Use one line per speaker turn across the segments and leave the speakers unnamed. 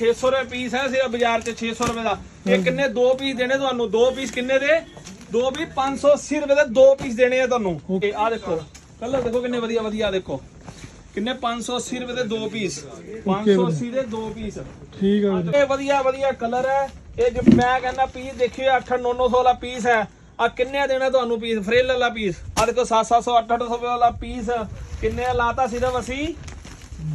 600 ਰੁਪਏ ਪੀਸ ਹੈ ਸਿਰਫ ਬਾਜ਼ਾਰ 'ਚ 600 ਰੁਪਏ ਦਾ। ਇਹ ਕਿੰਨੇ ਦੋ ਪੀਸ ਦੇਣੇ ਤੁਹਾਨੂੰ? ਦੋ ਪੀਸ ਕਿੰਨੇ ਦੇ? ਦੋ ਵੀ 580 ਰੁਪਏ ਦੇ ਦੋ ਪੀਸ ਦੇਣੇ ਆ ਤੁਹਾਨੂੰ। ਇਹ ਆ ਦੇਖੋ ਕਲਰ ਦੇਖੋ ਕਿੰਨੇ ਵਧੀਆ ਵਧੀਆ ਦੇਖੋ। ਕਿੰਨੇ 580 ਰੁਪਏ ਦੇ ਦੋ ਪੀਸ 580 ਦੇ ਦੋ ਪੀਸ
ਠੀਕ ਆ
ਇਹ ਵਧੀਆ ਵਧੀਆ ਕਲਰ ਹੈ। ਇਹ ਜੋ ਮੈਂ ਕਹਿੰਦਾ ਪੀਸ ਦੇਖਿਓ 8 900 ਵਾਲਾ ਪੀਸ ਹੈ। ਆ ਕਿੰਨੇ ਦੇਣਾ ਤੁਹਾਨੂੰ ਪੀਸ ਫਰੇਲ ਵਾਲਾ ਪੀਸ ਆ ਦੇਖੋ 700 800 ਰੁਪਏ ਵਾਲਾ ਪੀਸ ਕਿੰਨੇ ਲਾਤਾ ਸਿਰਫ ਅਸੀਂ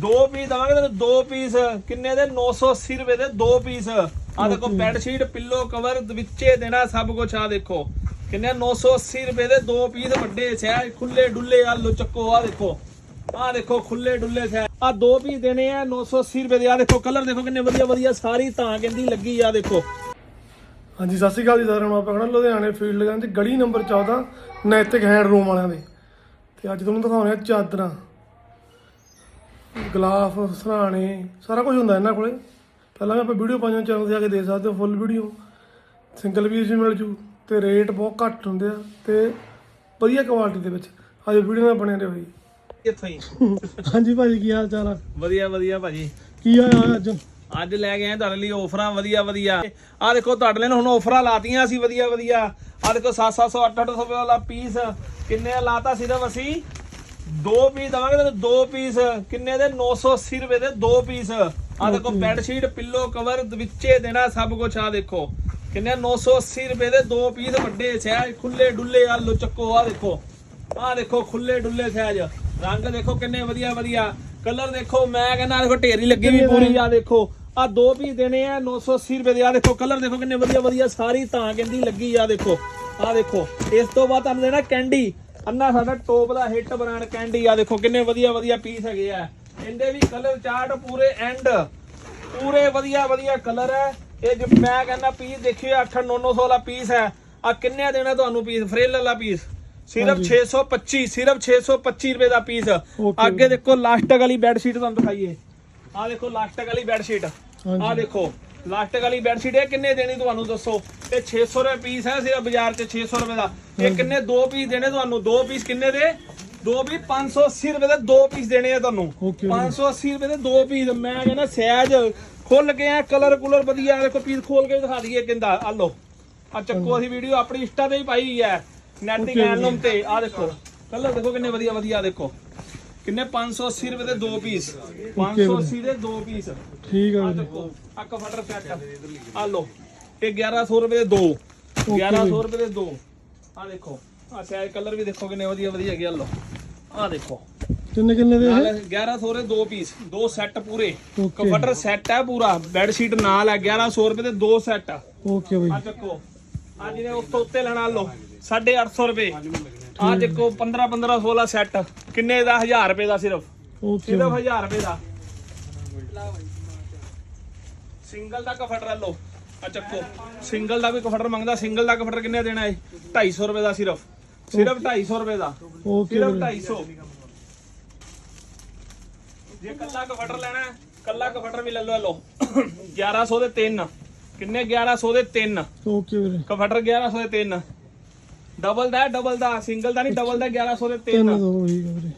ਦੋ ਪੀਸ ਦਵਾਂਗੇ ਤੁਹਾਨੂੰ ਦੋ ਪੀਸ ਕਿੰਨੇ ਦੇ? 980 ਰੁਪਏ ਦੇ ਦੋ ਪੀਸ ਆ ਦੇਖੋ ਬੈੱਡ ਸ਼ੀਟ ਪਿੱਲੋ ਕਵਰ ਵਿੱਚੇ ਦੇਣਾ ਸਭ ਕੁਝ ਆ ਦੇਖੋ। ਕਿੰਨੇ? 980 ਰੁਪਏ ਦੇ ਦੋ ਪੀਸ ਵੱਡੇ ਸਹਿ ਖੁੱਲੇ ਡੁੱਲੇ ਆ ਲੋ ਚੱਕੋ ਆ ਦੇਖੋ। ਆ ਦੇਖੋ ਖੁੱਲੇ ਡੁੱਲੇ ਸਹਿ ਆ ਦੋ ਪੀਸ ਦੇਣੇ ਆ 980 ਰੁਪਏ ਦੇ। ਆ ਦੇਖੋ ਕਲਰ ਦੇਖੋ ਕਿੰਨੇ ਵਧੀਆ ਵਧੀਆ ਸਾਰੀ ਤਾਂ ਕਹਿੰਦੀ ਲੱਗੀ ਆ ਦੇਖੋ।
ਹਾਂਜੀ ਸਤਿ ਸ਼੍ਰੀ ਅਕਾਲ ਜੀ ਸਾਰਿਆਂ ਨੂੰ। ਆਪਾਂ ਲੁਧਿਆਣੇ ਫੀਲਡ ਲਗਾਂ ਚ ਗਲੀ ਨੰਬਰ 14 ਨੈਤਿਕ ਹੈਂਡ ਰੂਮ ਵਾਲਿਆਂ ਦੇ। ਤੇ ਅੱਜ ਤੁਹਾਨੂੰ ਦਿਖਾਉਣੇ ਆ ਚਾਦਰਾਂ। ਗਲਾਫ ਸਰਾਣੇ ਸਾਰਾ ਕੁਝ ਹੁੰਦਾ ਇਹਨਾਂ ਕੋਲੇ। ਪਹਿਲਾਂ ਵੀ ਆਪਾਂ ਵੀਡੀਓ ਪਾਈਆਂ ਚੈਨਲ ਤੇ ਜਾ ਕੇ ਦੇਖ ਸਕਦੇ ਹੋ ਫੁੱਲ ਵੀਡੀਓ ਸਿੰਗਲ ਪੀਸ ਵੀ ਮਿਲ ਜੂ ਤੇ ਰੇਟ ਬਹੁਤ ਘੱਟ ਹੁੰਦੇ ਆ ਤੇ ਵਧੀਆ ਕੁਆਲਿਟੀ ਦੇ ਵਿੱਚ। ਅੱਜ ਵੀਡੀਓ ਨਾਲ ਬਣੇ ਰਹੋ ਜੀ।
ਇੱਥੋਂ ਹੀ
ਹਾਂਜੀ ਭਾਜੀ ਕੀ ਹਾਲ ਚਾਲ ਆ?
ਵਧੀਆ ਵਧੀਆ ਭਾਜੀ।
ਕੀ ਹੋਇਆ ਅੱਜ?
ਅੱਜ ਲੈ ਗਏ ਆ ਤੁਹਾਡੇ ਲਈ ਆਫਰਾਂ ਵਧੀਆ ਵਧੀਆ। ਆ ਦੇਖੋ ਤੁਹਾਡੇ ਲਈ ਹੁਣ ਆਫਰਾਂ ਲਾਤੀਆਂ ਅਸੀਂ ਵਧੀਆ ਵਧੀਆ। ਆ ਦੇਖੋ 700 800 ਰੁਪਏ ਵਾਲਾ ਪੀਸ ਕਿੰਨੇ ਲਾਤਾ ਸਿਰਫ ਅਸੀਂ? ਦੋ ਪੀਸ ਦਵਾਂਗੇ ਤੁਹਾਨੂੰ ਦੋ ਪੀਸ। ਕਿੰਨੇ ਦੇ? 980 ਰੁਪਏ ਦੇ ਦੋ ਪੀਸ। ਆ ਦੇਖੋ ਬੈੱਡ ਸ਼ੀਟ ਪਿੱਲੋ ਕਵਰ ਵਿੱਚੇ ਦੇਣਾ ਸਭ ਕੁਝ ਆ ਦੇਖੋ। ਕਿੰਨੇ? 980 ਰੁਪਏ ਦੇ ਦੋ ਪੀਸ ਵੱਡੇ ਸਹਿਜ ਖੁੱਲੇ ਡੁੱਲੇ ਆ ਲੋ ਚੱਕੋ ਆ ਦੇਖੋ। ਆ ਦੇਖੋ ਖੁੱਲੇ ਡੁੱਲੇ ਸਹਿਜ। ਰੰਗ ਦੇਖੋ ਕਿੰਨੇ ਵਧੀਆ ਵਧੀਆ। ਕਲਰ ਦੇਖੋ ਮੈਂ ਕਹਿੰਦਾ ਦੇਖੋ ਢੇਰੀ ਲੱਗੀ ਵੀ ਪੂਰੀ ਆ ਦੇਖੋ। ਆ ਦੋ ਪੀਸ ਦੇਣੇ ਆ 980 ਰੁਪਏ ਦੇ ਆ ਦੇਖੋ। ਕਲਰ ਦੇਖੋ ਕਿੰਨੇ ਵਧੀਆ ਵਧੀਆ। ਸਾਰੀ ਤਾਂ ਕਹਿੰਦੀ ਲੱਗੀ ਆ ਦੇਖੋ। ਆ ਦੇਖੋ। ਇਸ ਤੋਂ ਬਾਅਦ ਤੁਹਾਨੂੰ ਦੇਣਾ ਕੈਂਡੀ ਅੰਨਾ ਸਾਡਾ ਟੋਪ ਦਾ ਹਿੱਟ ਬ੍ਰਾਂਡ ਕੈਂਡੀ ਆ ਦੇਖੋ ਕਿੰਨੇ ਵਧੀਆ ਵਧੀਆ ਪੀਸ ਹੈਗੇ ਆ। ਇਹਦੇ ਵੀ ਕਲਰ ਚਾਰਟ ਪੂਰੇ ਐਂਡ ਪੂਰੇ ਵਧੀਆ ਵਧੀਆ ਕਲਰ ਹੈ। ਇਹ ਜੋ ਮੈਂ ਕਹਿੰਦਾ ਪੀਸ ਦੇਖਿਓ 8 900 ਵਾਲਾ ਪੀਸ ਹੈ। ਆ ਕਿੰਨੇ ਦੇਣਾ ਤੁਹਾਨੂੰ ਪੀਸ ਫਰੇਲ ਵਾਲਾ ਪੀਸ ਸਿਰਫ 625 ਸਿਰਫ 625 ਰੁਪਏ ਦਾ ਪੀਸ. ਅੱਗੇ ਦੇਖੋ ਲਾਸਟਿਕ ਵਾਲੀ ਬੈੱਡ ਸ਼ੀਟ ਤੁਹਾਨੂੰ ਦਿਖਾਈਏ। ਆ ਦੇਖੋ ਲਾਸਟਿਕ ਵਾਲੀ ਬੈੱਡ ਸ਼ੀਟ। ਆ ਦੇਖੋ। ਲਾਸਟਿਕ ਵਾਲੀ ਬੈੱਡ ਸ਼ੀਟ ਇਹ ਕਿੰਨੇ ਦੇਣੀ ਤੁਹਾਨੂੰ ਦੱਸੋ? ਇਹ 600 ਰੁਪਏ ਪੀਸ ਹੈ ਸਿਰਫ ਬਾਜ਼ਾਰ 'ਚ 600 ਰੁਪਏ ਦਾ। ਇਹ ਕਿੰਨੇ ਦੋ ਪੀਸ ਦੇਣੇ ਤੁਹਾਨੂੰ? ਦੋ ਪੀਸ ਕਿੰਨੇ ਦੇ? ਦੋ ਵੀ 580 ਰੁਪਏ ਦੇ ਦੋ ਪੀਸ ਦੇਣੇ ਆ ਤੁਹਾਨੂੰ।
Okay,
580 ਰੁਪਏ ਦੇ ਦੋ ਪੀਸ ਮੈਂ ਕਹਿੰਦਾ ਸਹਿਜ ਖੁੱਲ ਕੇ ਆ ਕਲਰ ਕੁਲਰ ਵਧੀਆ ਦੇਖੋ ਪੀਸ ਖੋਲ ਕੇ ਦਿਖਾ ਦਈਏ ਕਿੰਦਾ। ਆ ਲੋ ਆ ਚੱਕੋ ਅਸੀਂ ਵੀਡੀਓ ਆਪਣੀ ਇੰਸਟਾ ਤੇ ਹੀ ਪਾਈ ਹੈ। ਨੈਟਿਕ ਹੈਂਡਲੂਮ ਤੇ ਆ ਦੇਖੋ। ਕਲਰ ਦੇਖੋ ਕਿੰਨੇ ਵਧੀਆ ਵਧੀਆ ਦੇਖੋ। ਕਿੰਨੇ? 580 ਰੁਪਏ ਦੇ ਦੋ ਪੀਸ। 580 ਦੇ ਦੋ ਪੀਸ।
ਠੀਕ ਆ
ਆ ਆ ਕਫਟਰ ਸੈੱਟ ਆ। ਲੋ ਇਹ 1100 ਰੁਪਏ ਦੇ ਦੋ। 1100 ਰੁਪਏ ਦੇ ਦੋ। ਆ ਦੇਖੋ ਆ ਸਾਈਜ਼ ਕਲਰ ਵੀ ਦੇਖੋ ਕਿੰਨੇ ਵਧੀਆ ਵਧੀਆ ਹੈਗੇ ਆ ਲੋ ਆ ਦੇਖੋ।
ਕਿੰਨੇ ਕਿੰਨੇ ਦੇ
ਨਾਲ 1100 ਦੇ ਦੋ ਪੀਸ ਦੋ ਸੈੱਟ ਪੂਰੇ. ਕਫਟਰ ਸੈੱਟ ਹੈ ਪੂਰਾ ਬੈੱਡ ਸ਼ੀਟ ਨਾਲ ਹੈ 1100 ਰੁਪਏ ਦੇ ਦੋ ਸੈੱਟ ਆ।
ਓਕੇ ਬਈ।
ਚੱਕੋ ਆ ਜਿਹਨੇ ਉਸ ਤੋਂ ਉੱਤੇ ਲੈਣਾ ਲੋ 850 ਰੁਪਏ। ਆ ਦੇਖੋ 15 15 16 ਸੈੱਟ ਕਿੰਨੇ ਦਾ? 1000 ਰੁਪਏ ਦਾ ਸਿਰਫ।
ਓਕੇ
ਸਿਰਫ 1000 ਰੁਪਏ ਦਾ। ਸਿੰਗਲ ਦਾ ਕਫਟਰ ਲੋ ਆ ਚੱਕੋ। ਸਿੰਗਲ ਦਾ ਵੀ ਕਫਟਰ ਮੰਗਦਾ ਸਿੰਗਲ ਦਾ ਕਫਟਰ ਕਿੰਨੇ ਦੇਣਾ ਹੈ 250 ਰੁਪਏ ਦਾ ਸਿਰਫ। ਸਿਰਫ 250 ਰੁਪਏ ਦਾ।
ਓਕੇ
ਸਿਰਫ
ਵੀਰੇ
250 ਜੇ ਕੱਲਾ ਕਫਟਰ ਲੈਣਾ ਹੈ, ਕੱਲਾ ਕਫਟਰ ਵੀ ਲੈ ਲਓ ਲੋ 1100 ਦੇ 3 ਕਿੰਨੇ? 1100 ਦੇ 3
ਓਕੇ ਵੀਰੇ
ਕਫਟਰ 1100 ਦੇ 3 ਡਬਲ ਦਾ ਡਬਲ ਦਾ ਸਿੰਗਲ ਦਾ ਨਹੀਂ ਡਬਲ ਦਾ 1100 ਦੇ 3
ਦੋ ਠੀਕ ਆ ਵੀਰੇ